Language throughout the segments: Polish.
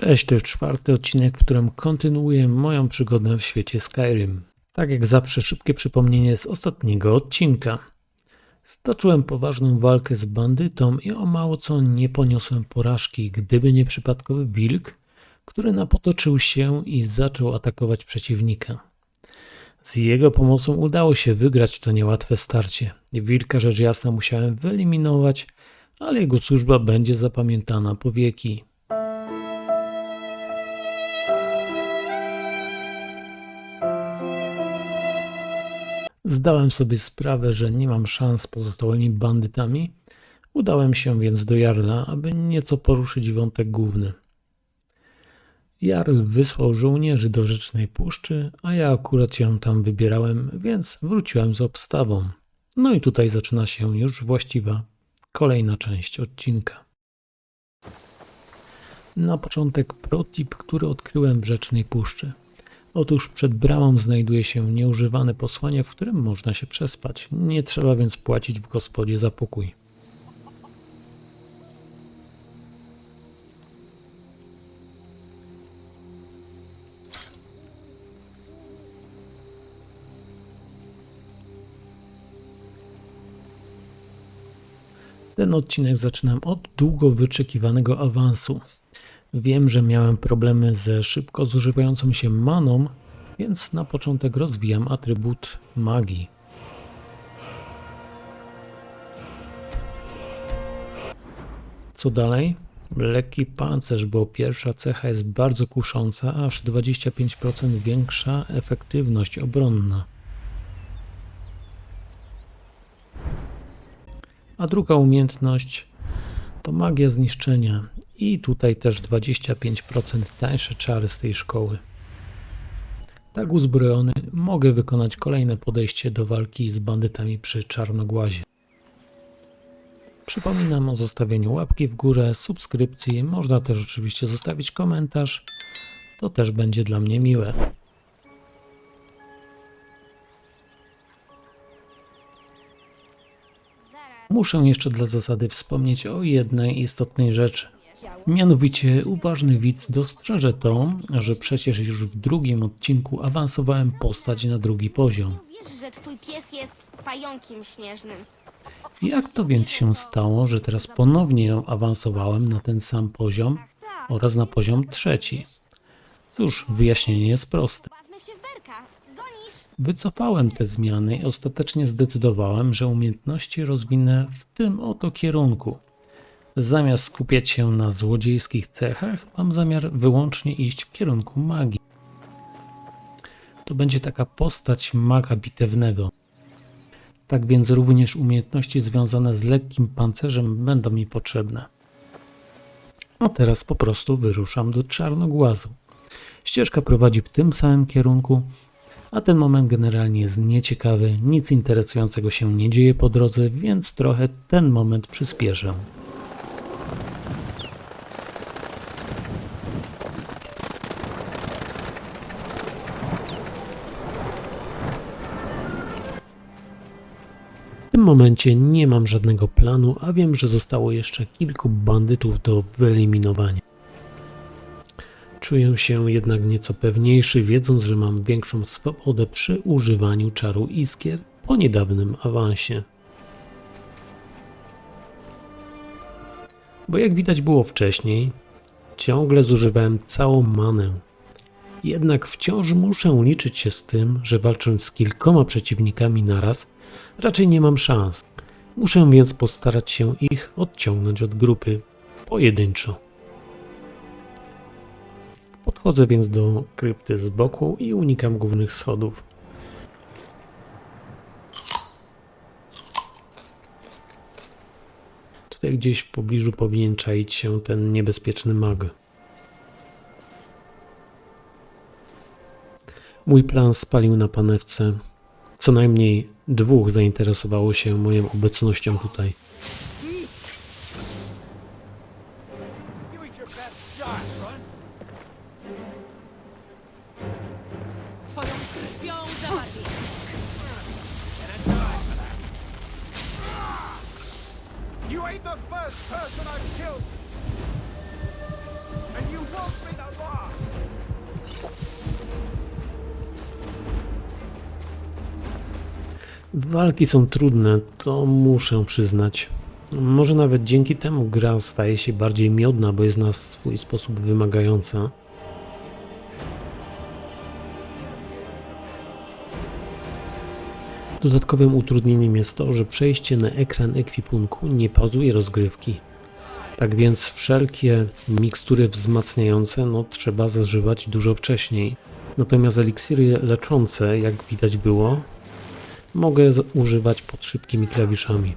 Cześć, to już czwarty odcinek, w którym kontynuuję moją przygodę w świecie Skyrim. Tak jak zawsze, szybkie przypomnienie z ostatniego odcinka. Stoczyłem poważną walkę z bandytą i o mało co nie poniosłem porażki, gdyby nie przypadkowy wilk, który napotoczył się i zaczął atakować przeciwnika. Z jego pomocą udało się wygrać to niełatwe starcie. Wilka rzecz jasna musiałem wyeliminować, ale jego służba będzie zapamiętana po wieki. Zdałem sobie sprawę, że nie mam szans z pozostałymi bandytami. Udałem się więc do Jarla, aby nieco poruszyć wątek główny. Jarl wysłał żołnierzy do Rzecznej Puszczy, a ja akurat się tam wybierałem, więc wróciłem z obstawą. No i tutaj zaczyna się już właściwa kolejna część odcinka. Na początek protip, który odkryłem w Rzecznej Puszczy. Otóż przed bramą znajduje się nieużywane posłanie, w którym można się przespać. Nie trzeba więc płacić w gospodzie za pokój. Ten odcinek zaczynam od długo wyczekiwanego awansu. Wiem, że miałem problemy ze szybko zużywającą się maną, więc na początek rozwijam atrybut magii. Co dalej? Lekki pancerz, bo pierwsza cecha jest bardzo kusząca, aż 25% większa efektywność obronna. A druga umiejętność to magia zniszczenia. I tutaj też 25% tańsze czary z tej szkoły. Tak uzbrojony mogę wykonać kolejne podejście do walki z bandytami przy Czarnogłazie. Przypominam o zostawieniu łapki w górę, subskrypcji, można też oczywiście zostawić komentarz. To też będzie dla mnie miłe. Muszę jeszcze dla zasady wspomnieć o jednej istotnej rzeczy. Mianowicie uważny widz dostrzeże to, że przecież już w drugim odcinku awansowałem postać na drugi poziom. Wiesz, że twój pies jest pająkiem śnieżnym. Jak to więc się stało, że teraz ponownie ją awansowałem na ten sam poziom oraz na poziom trzeci? Cóż, wyjaśnienie jest proste. Bawmy się w berka. Gonisz? Wycofałem te zmiany i ostatecznie zdecydowałem, że umiejętności rozwinę w tym oto kierunku. Zamiast skupiać się na złodziejskich cechach, mam zamiar wyłącznie iść w kierunku magii. To będzie taka postać maga bitewnego. Tak więc również umiejętności związane z lekkim pancerzem będą mi potrzebne. A teraz po prostu wyruszam do Czarnogłazu. Ścieżka prowadzi w tym samym kierunku, a ten moment generalnie jest nieciekawy, nic interesującego się nie dzieje po drodze, więc trochę ten moment przyspieszę. Momencie nie mam żadnego planu, a wiem, że zostało jeszcze kilku bandytów do wyeliminowania. Czuję się jednak nieco pewniejszy, wiedząc, że mam większą swobodę przy używaniu czaru iskier po niedawnym awansie. Bo jak widać było wcześniej, ciągle zużywałem całą manę. Jednak wciąż muszę liczyć się z tym, że walcząc z kilkoma przeciwnikami naraz, raczej nie mam szans. Muszę więc postarać się ich odciągnąć od grupy pojedynczo. Podchodzę więc do krypty z boku i unikam głównych schodów. Tutaj gdzieś w pobliżu powinien czaić się ten niebezpieczny mag. Mój plan spalił na panewce. Co najmniej dwóch zainteresowało się moją obecnością tutaj. Walki są trudne, to muszę przyznać. Może nawet dzięki temu gra staje się bardziej miodna, bo jest na swój sposób wymagająca. Dodatkowym utrudnieniem jest to, że przejście na ekran ekwipunku nie pauzuje rozgrywki. Tak więc wszelkie mikstury wzmacniające no, trzeba zażywać dużo wcześniej. Natomiast eliksiry leczące, jak widać było, mogę używać pod szybkimi klawiszami.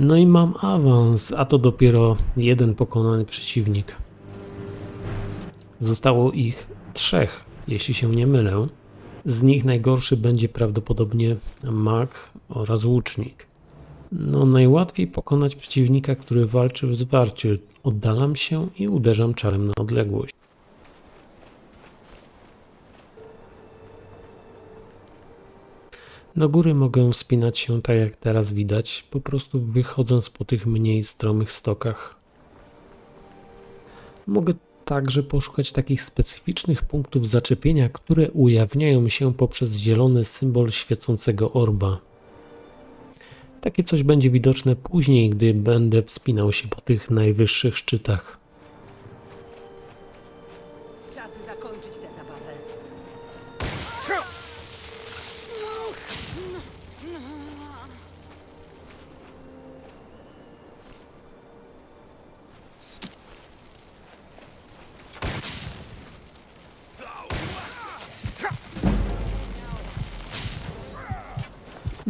No i mam awans, a to dopiero jeden pokonany przeciwnik. Zostało ich trzech, jeśli się nie mylę. Z nich najgorszy będzie prawdopodobnie mag oraz łucznik. No, najłatwiej pokonać przeciwnika, który walczy w zwarciu. Oddalam się i uderzam czarem na odległość. Do góry mogę wspinać się tak jak teraz widać, po prostu wychodząc po tych mniej stromych stokach. Mogę także poszukać takich specyficznych punktów zaczepienia, które ujawniają się poprzez zielony symbol świecącego orba. Takie coś będzie widoczne później, gdy będę wspinał się po tych najwyższych szczytach.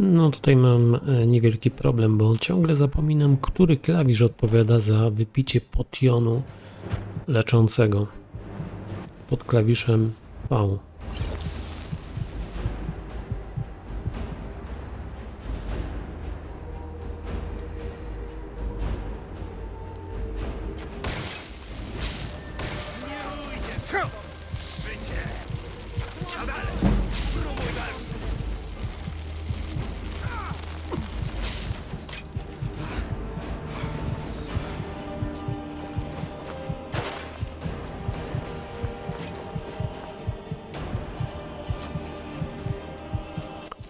No tutaj mam e, niewielki problem, bo ciągle zapominam, który klawisz odpowiada za wypicie potionu leczącego. Pod klawiszem V.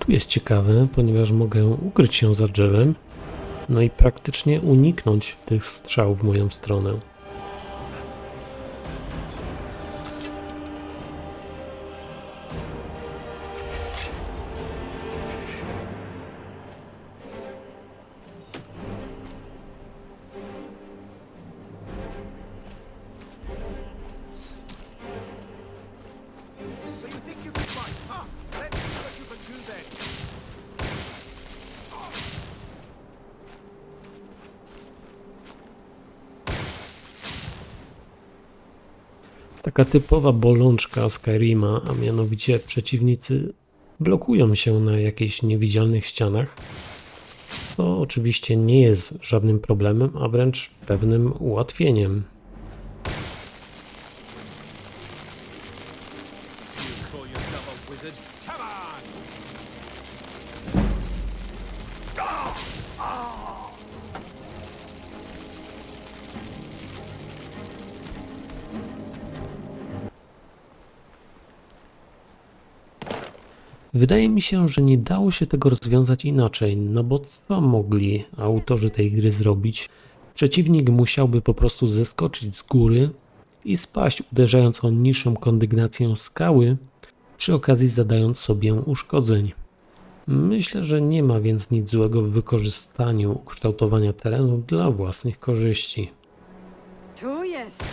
jest ciekawe, ponieważ mogę ukryć się za drzewem, no i praktycznie uniknąć tych strzałów w moją stronę. Taka typowa bolączka Skyrima, a mianowicie przeciwnicy blokują się na jakichś niewidzialnych ścianach. To oczywiście nie jest żadnym problemem, a wręcz pewnym ułatwieniem. Wydaje mi się, że nie dało się tego rozwiązać inaczej, no bo co mogli autorzy tej gry zrobić? Przeciwnik musiałby po prostu zeskoczyć z góry i spaść, uderzając o niższą kondygnację skały, przy okazji zadając sobie uszkodzeń. Myślę, że nie ma więc nic złego w wykorzystaniu ukształtowania terenu dla własnych korzyści. Tu jesteś.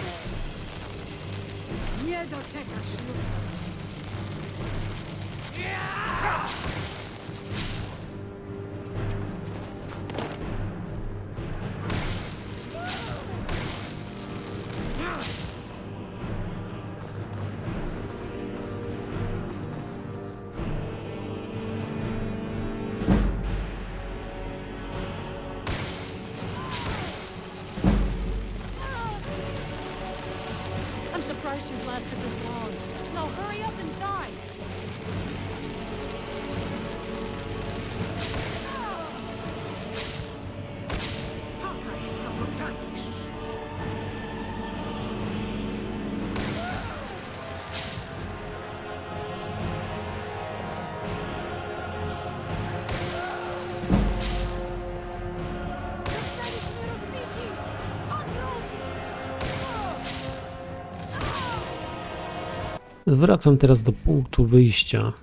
Nie doczekasz Wracam teraz do punktu wyjścia.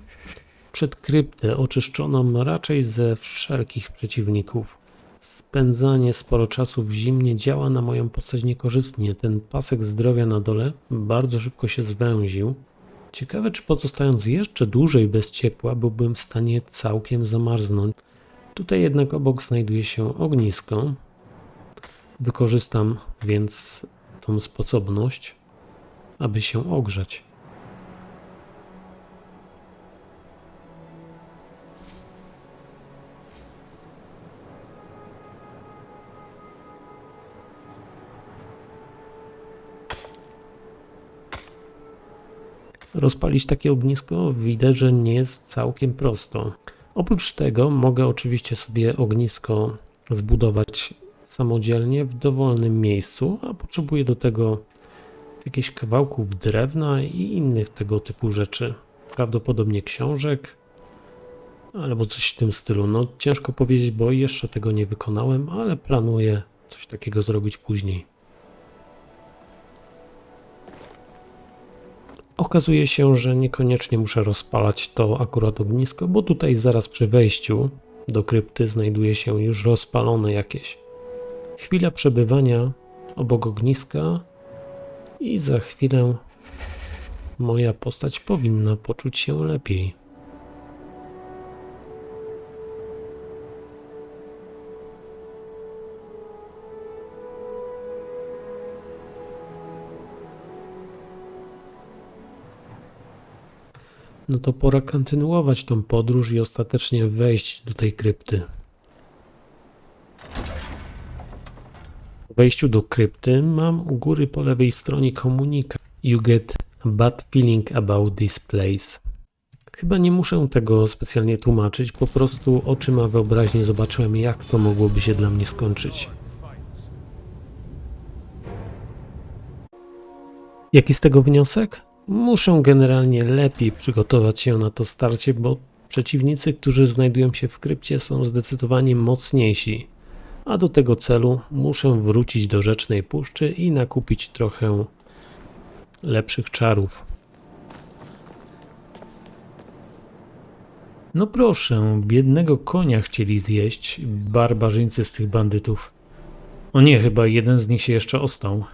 Przed kryptę oczyszczoną raczej ze wszelkich przeciwników. Spędzanie sporo czasu w zimnie działa na moją postać niekorzystnie. Ten pasek zdrowia na dole bardzo szybko się zwęził. Ciekawe, czy pozostając jeszcze dłużej bez ciepła, byłbym w stanie całkiem zamarznąć. Tutaj jednak obok znajduje się ognisko. Wykorzystam więc tą sposobność, aby się ogrzać. Rozpalić takie ognisko widać, że nie jest całkiem prosto. Oprócz tego mogę oczywiście sobie ognisko zbudować samodzielnie w dowolnym miejscu, a potrzebuję do tego jakichś kawałków drewna i innych tego typu rzeczy. Prawdopodobnie książek albo coś w tym stylu. No ciężko powiedzieć, bo jeszcze tego nie wykonałem, ale planuję coś takiego zrobić później. Okazuje się, że niekoniecznie muszę rozpalać to akurat ognisko, bo tutaj zaraz przy wejściu do krypty znajduje się już rozpalone jakieś. Chwila przebywania obok ogniska i za chwilę moja postać powinna poczuć się lepiej. No to pora kontynuować tą podróż i ostatecznie wejść do tej krypty. Po wejściu do krypty mam u góry po lewej stronie komunikat. You get a bad feeling about this place. Chyba nie muszę tego specjalnie tłumaczyć, po prostu oczyma wyobraźni zobaczyłem, jak to mogłoby się dla mnie skończyć. Jaki z tego wniosek? Muszę generalnie lepiej przygotować się na to starcie, bo przeciwnicy, którzy znajdują się w krypcie, są zdecydowanie mocniejsi. A do tego celu muszę wrócić do Rzecznej Puszczy i nakupić trochę lepszych czarów. No proszę, biednego konia chcieli zjeść barbarzyńcy z tych bandytów. O nie, chyba jeden z nich się jeszcze ostał.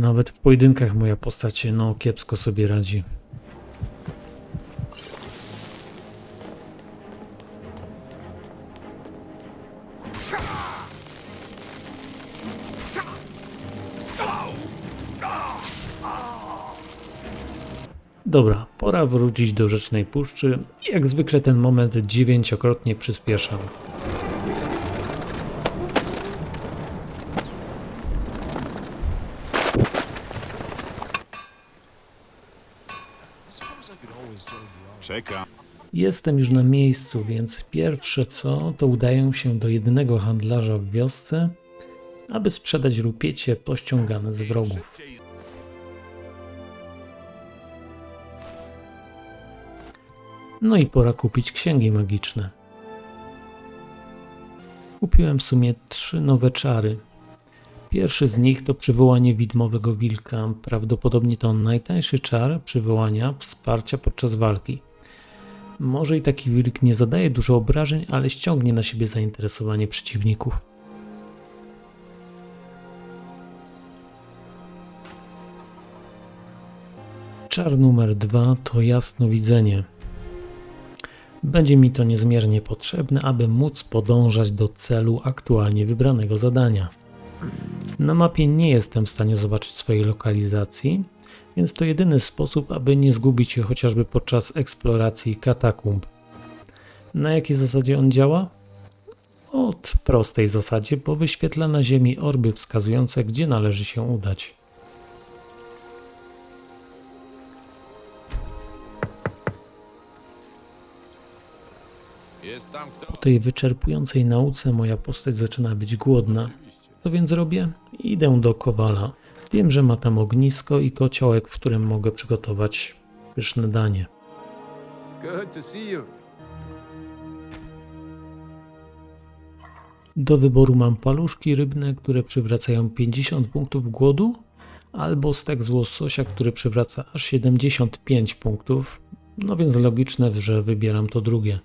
Nawet w pojedynkach moja postać no kiepsko sobie radzi. Dobra, pora wrócić do Rzecznej Puszczy. Jak zwykle ten moment dziewięciokrotnie przyspieszam. Jestem już na miejscu, więc pierwsze co, to udaję się do jednego handlarza w wiosce, aby sprzedać rupiecie pościągane z wrogów. No i pora kupić księgi magiczne. Kupiłem w sumie trzy nowe czary. Pierwszy z nich to przywołanie widmowego wilka. Prawdopodobnie to najtańszy czar przywołania wsparcia podczas walki. Może i taki wilk nie zadaje dużo obrażeń, ale ściągnie na siebie zainteresowanie przeciwników. Czar numer dwa to jasnowidzenie. Będzie mi to niezmiernie potrzebne, aby móc podążać do celu aktualnie wybranego zadania. Na mapie nie jestem w stanie zobaczyć swojej lokalizacji, więc to jedyny sposób, aby nie zgubić się chociażby podczas eksploracji katakumb. Na jakiej zasadzie on działa? Od prostej zasadzie, bo wyświetla na Ziemi orby wskazujące, gdzie należy się udać. Po tej wyczerpującej nauce moja postać zaczyna być głodna. Co więc robię? Idę do Kowala. Wiem, że ma tam ognisko i kociołek, w którym mogę przygotować pyszne danie. Do wyboru mam paluszki rybne, które przywracają 50 punktów głodu, albo stek z łososia, który przywraca aż 75 punktów. No więc logiczne, że wybieram to drugie.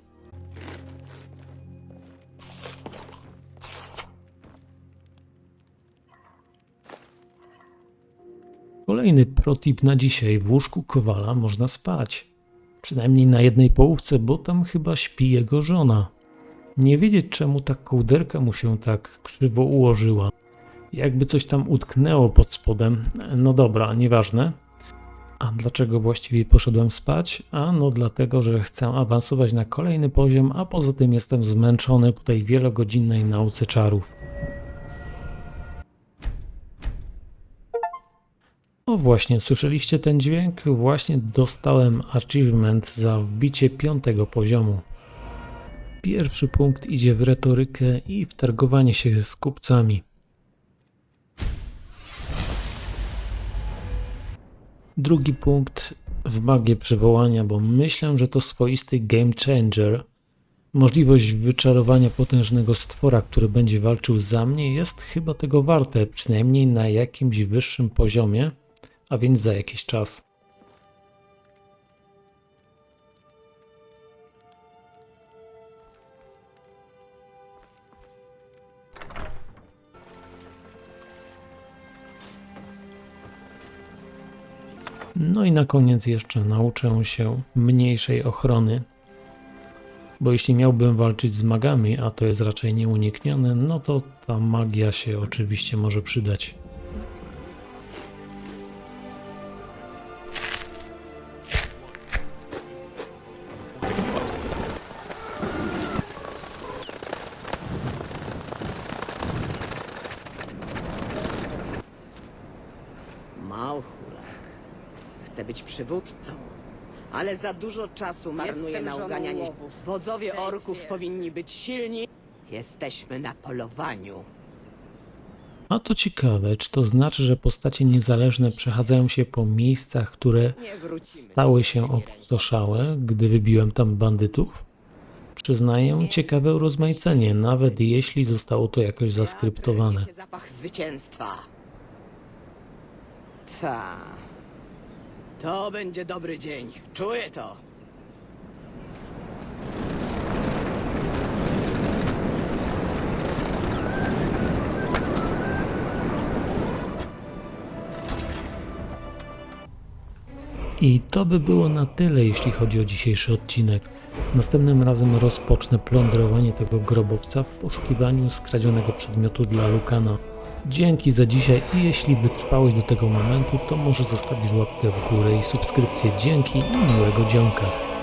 Kolejny protip na dzisiaj. W łóżku kowala można spać. Przynajmniej na jednej połówce, bo tam chyba śpi jego żona. Nie wiedzieć czemu ta kołderka mu się tak krzywo ułożyła. Jakby coś tam utknęło pod spodem. No dobra, nieważne. A dlaczego właściwie poszedłem spać? A no dlatego, że chcę awansować na kolejny poziom, a poza tym jestem zmęczony po tej wielogodzinnej nauce czarów. O właśnie, słyszeliście ten dźwięk? Właśnie dostałem achievement za wbicie piątego poziomu. Pierwszy punkt idzie w retorykę i w targowanie się z kupcami. Drugi punkt w magię przywołania, bo myślę, że to swoisty game changer. Możliwość wyczarowania potężnego stwora, który będzie walczył za mnie, jest chyba tego warte, przynajmniej na jakimś wyższym poziomie, a więc za jakiś czas. No i na koniec jeszcze nauczę się mniejszej ochrony. Bo jeśli miałbym walczyć z magami, a to jest raczej nieuniknione, no to ta magia się oczywiście może przydać. Przywódcą. Ale za dużo czasu marnuje Jestem na żoną uganianie. łowów. Wodzowie Tej orków twierdzy. powinni być silni. Jesteśmy na polowaniu. A to ciekawe, czy to znaczy, że postacie niezależne przechadzają się po miejscach, które Nie wrócimy. stały się opustoszałe, gdy wybiłem tam bandytów? Przyznaję ciekawe urozmaicenie, nawet jeśli zostało to jakoś zaskryptowane. Niesie zapach zwycięstwa. Ta. To będzie dobry dzień. Czuję to. I to by było na tyle, jeśli chodzi o dzisiejszy odcinek. Następnym razem rozpocznę plądrowanie tego grobowca w poszukiwaniu skradzionego przedmiotu dla Lukana. Dzięki za dzisiaj i jeśli wytrwałeś do tego momentu, to może zostawisz łapkę w górę i subskrypcję. Dzięki i miłego dzionka.